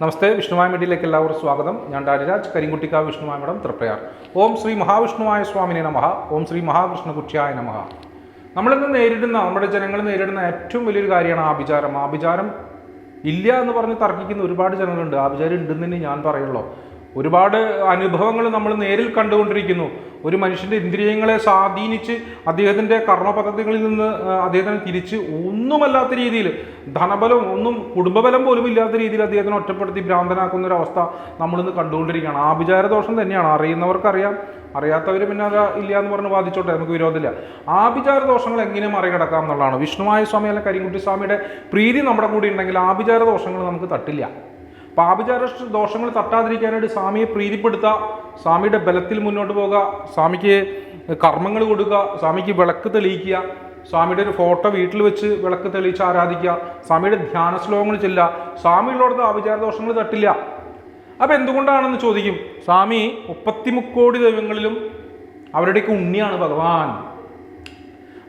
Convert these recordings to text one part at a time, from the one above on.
നമസ്തേ വിഷ്ണുവായ മീഡിയയിലേക്ക് എല്ലാവർക്കും സ്വാഗതം. ഞാൻ രാജരാജ് കരിങ്കുട്ടിക്കാവ് വിഷ്ണുവായ മഠം തൃപ്രയാർ. ഓം ശ്രീ മഹാവിഷ്ണുവായ സ്വാമിനെ നമഹ ഓം ശ്രീ മഹാകൃഷ്ണകുച്ഛായ നമഹ നമ്മളിന്ന് നേരിടുന്ന നമ്മുടെ ജനങ്ങൾ നേരിടുന്ന ഏറ്റവും വലിയൊരു കാര്യമാണ് ആഭിചാരം. ആഭിചാരം ഇല്ല എന്ന് പറഞ്ഞ് തർക്കിക്കുന്ന ഒരുപാട് ജനങ്ങളുണ്ട്. ആഭിചാരം ഉണ്ടെന്ന് തന്നെ ഞാൻ പറയുള്ളൂ. ഒരുപാട് അനുഭവങ്ങൾ നമ്മൾ നേരിൽ കണ്ടുകൊണ്ടിരിക്കുന്നു. ഒരു മനുഷ്യന്റെ ഇന്ദ്രിയങ്ങളെ സ്വാധീനിച്ച് അദ്ദേഹത്തിന്റെ കർമ്മപദ്ധതികളിൽ നിന്ന് അദ്ദേഹത്തിന് തിരിച്ച് ഒന്നുമല്ലാത്ത രീതിയിൽ ധനബലം ഒന്നും കുടുംബബലം പോലും ഇല്ലാത്ത രീതിയിൽ അദ്ദേഹത്തിനെ ഒറ്റപ്പെടുത്തി ഭ്രാന്തനാക്കുന്ന ഒരു അവസ്ഥ നമ്മളിന്ന് കണ്ടുകൊണ്ടിരിക്കുകയാണ്. ആഭിചാര ദോഷം തന്നെയാണ്. അറിയുന്നവർക്കറിയാം. അറിയാത്തവർ പിന്നെ അത് ഇല്ല എന്ന് പറഞ്ഞ് വാദിച്ചോട്ടെ നമുക്ക് വിരോധമില്ല. ആഭിചാര ദോഷങ്ങൾ എങ്ങനെ മറികടക്കാം എന്നുള്ളതാണ്. വിഷ്ണുമായ സ്വാമി അല്ലെങ്കിൽ കരിങ്കുട്ടി സ്വാമിയുടെ പ്രീതി നമ്മുടെ കൂടി ഉണ്ടെങ്കിൽ ആഭിചാര ദോഷങ്ങൾ നമുക്ക് തട്ടില്ല. അപ്പൊ ആഭിചാര ദോഷങ്ങൾ തട്ടാതിരിക്കാനായിട്ട് സ്വാമിയെ പ്രീതിപ്പെടുത്തുക സ്വാമിയുടെ ബലത്തിൽ മുന്നോട്ട് പോകുക സ്വാമിക്ക് കർമ്മങ്ങൾ കൊടുക്കുക സ്വാമിക്ക് വിളക്ക് തെളിയിക്കുക സ്വാമിയുടെ ഒരു ഫോട്ടോ വീട്ടിൽ വെച്ച് വിളക്ക് തെളിയിച്ച് ആരാധിക്കുക സ്വാമിയുടെ ധ്യാന ശ്ലോകങ്ങൾ ചെല്ലുക. സ്വാമിയുള്ളടത്ത് ആഭിചാര ദോഷങ്ങൾ തട്ടില്ല. അപ്പം എന്തുകൊണ്ടാണെന്ന് ചോദിക്കും? സ്വാമി മുപ്പത്തിമുക്കോടി ദൈവങ്ങളിലും അവരുടെയൊക്കെ ഉണ്ണിയാണ് ഭഗവാൻ.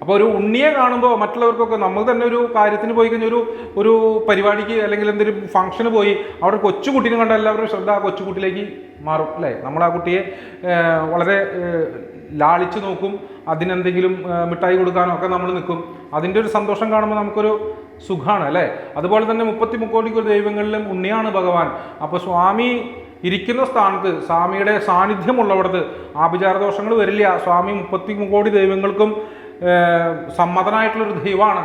അപ്പോൾ ഒരു ഉണ്ണിയെ കാണുമ്പോൾ മറ്റുള്ളവർക്കൊക്കെ നമ്മൾ തന്നെ ഒരു കാര്യത്തിന് പോയി കഴിഞ്ഞാൽ ഒരു ഒരു പരിപാടിക്ക് അല്ലെങ്കിൽ എന്തെങ്കിലും ഫംഗ്ഷന് പോയി അവിടെ കൊച്ചുകുട്ടീനെ കണ്ട എല്ലാവരും ശ്രദ്ധ ആ കൊച്ചുകുട്ടിയിലേക്ക് മാറും അല്ലേ? നമ്മൾ ആ കുട്ടിയെ വളരെ ലാളിച്ചു നോക്കും അതിനെന്തെങ്കിലും മിഠായി കൊടുക്കാനോ ഒക്കെ നമ്മൾ നിൽക്കും. അതിന്റെ ഒരു സന്തോഷം കാണുമ്പോൾ നമുക്കൊരു സുഖമാണ് അല്ലേ? അതുപോലെ തന്നെ മുപ്പത്തി മുക്കോടി ദൈവങ്ങളിലും ഉണ്ണിയാണ് ഭഗവാൻ. അപ്പോൾ സ്വാമി ഇരിക്കുന്ന സ്ഥാനത്ത് സ്വാമിയുടെ സാന്നിധ്യമുള്ളവിടത്ത് ആഭിചാരദോഷങ്ങൾ വരില്ല. സ്വാമി മുപ്പത്തി മുക്കോടി ദൈവങ്ങൾക്കും സമ്മതനായിട്ടുള്ളൊരു ദൈവമാണ്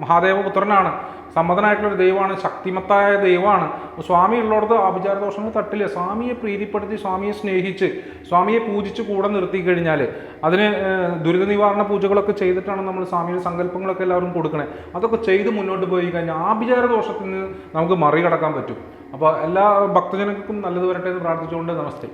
മഹാദേവപുത്രനാണ്. സമ്മതനായിട്ടുള്ളൊരു ദൈവമാണ് ശക്തിമത്തായ ദൈവമാണ്. സ്വാമി ഉള്ളിടത്ത് ആഭിചാരദോഷങ്ങൾ തട്ടില്ല. സ്വാമിയെ പ്രീതിപ്പെടുത്തി സ്വാമിയെ സ്നേഹിച്ച് സ്വാമിയെ പൂജിച്ച് കൂടെ നിർത്തി കഴിഞ്ഞാൽ അതിന് ദുരിത നിവാരണ പൂജകളൊക്കെ ചെയ്തിട്ടാണ് നമ്മൾ സ്വാമിയുടെ സങ്കല്പങ്ങളൊക്കെ എല്ലാവരും കൊടുക്കണേ. അതൊക്കെ ചെയ്ത് മുന്നോട്ട് പോയി കഴിഞ്ഞാൽ ആഭിചാര ദോഷത്തിൽ നിന്ന് നമുക്ക് മറികടക്കാൻ പറ്റും. അപ്പോൾ എല്ലാ ഭക്തജനങ്ങൾക്കും നല്ലത് വരട്ടെ എന്ന് പ്രാർത്ഥിച്ചുകൊണ്ട് നമസ്തേ.